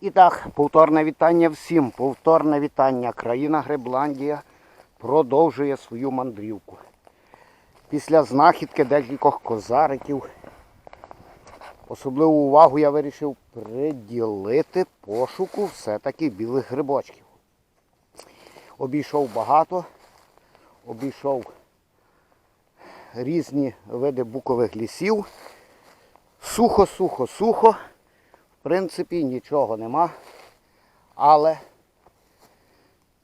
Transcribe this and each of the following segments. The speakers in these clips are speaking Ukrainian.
І так, повторне вітання всім. Повторне вітання. Країна Гребландія продовжує свою мандрівку. Після знахідки декількох козариків. Особливу увагу я вирішив приділити пошуку все-таки білих грибочків. Обійшов багато, обійшов різні види букових лісів. Сухо, сухо, сухо. В принципі, нічого нема. Але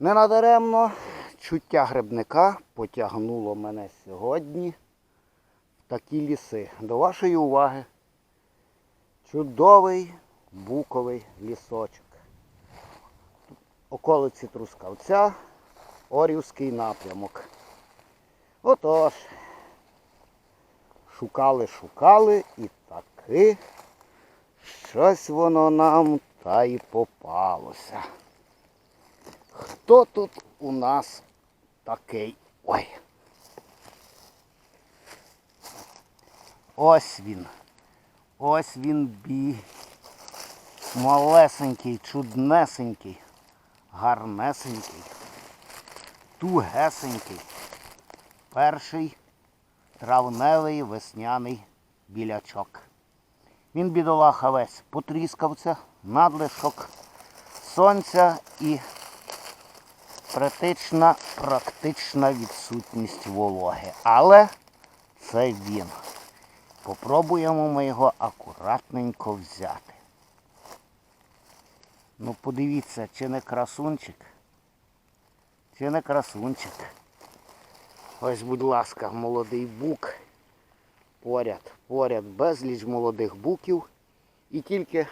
не надаремно чуття грибника потягнуло мене сьогодні в такі ліси. До вашої уваги чудовий буковий лісочок. Околиці Трускавця, Орівський напрямок. Отож, шукали, шукали і таки щось воно нам та й попалося. Хто тут у нас такий? Ой. Ось він. Ось він бі. Малесенький, чуднесенький, гарнесенький, тугесенький. Перший травневий весняний білячок. Він бідолаха весь потріскався, надлишок сонця і практична, практична відсутність вологи. Але це він. Попробуємо ми його акуратненько взяти. Ну подивіться, чи не красунчик, чи не красунчик. Ось, будь ласка, молодий бук. Поряд, поряд безліч молодих буків. І тільки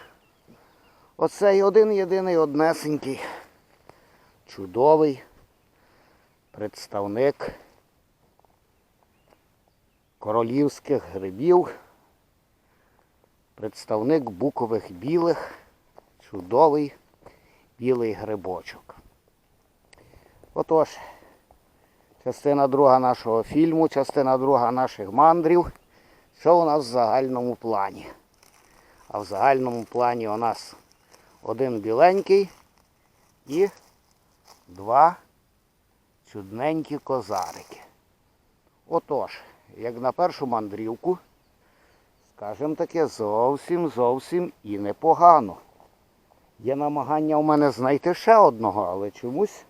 оцей один єдиний однесенький, чудовий представник королівських грибів, представник букових білих, чудовий білий грибочок. Отож, частина друга нашого фільму, частина друга наших мандрів. Що у нас в загальному плані? А в загальному плані у нас один біленький і два чудненькі козарики. Отож, як на першу мандрівку, скажімо таке, зовсім зовсім і непогано. Є намагання у мене знайти ще одного, але чомусь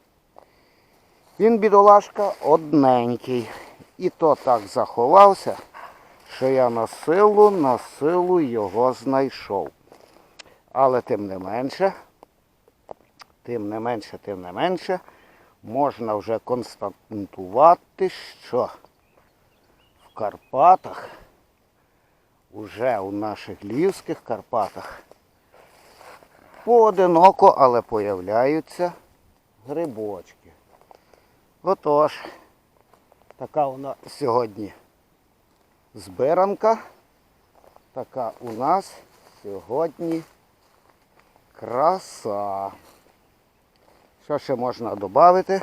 він, бідолашка, одненький. І то так заховався, що я на силу, на силу його знайшов. Але тим не менше, тим не менше, тим не менше, можна вже констатувати, що в Карпатах, уже у наших львівських Карпатах, поодиноко, але появляються грибочки. Отож, така нас сьогодні збиранка. Така у нас сьогодні краса. Що ще можна додати?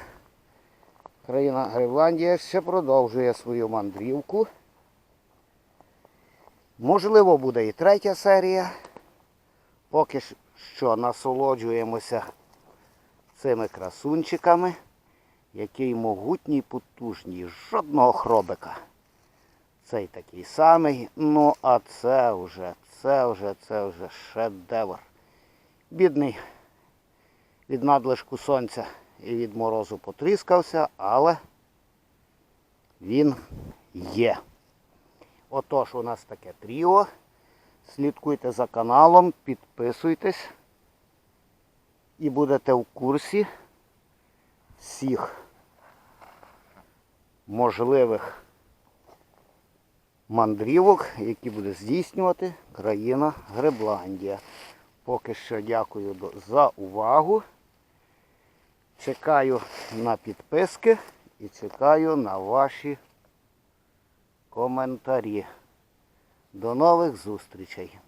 Країна Гренландія ще продовжує свою мандрівку. Можливо, буде і третя серія. Поки що насолоджуємося цими красунчиками, який могутній, потужній, жодного хробика. Цей такий самий, ну а це вже, це вже, це вже шедевр. Бідний від надлишку сонця і від морозу потріскався, але він є. Отож, у нас таке тріо. Слідкуйте за каналом, підписуйтесь і будете в курсі всіх можливих мандрівок, які буде здійснювати країна Гребландія. Поки що дякую за увагу. Чекаю на підписки і чекаю на ваші коментарі. До нових зустрічей!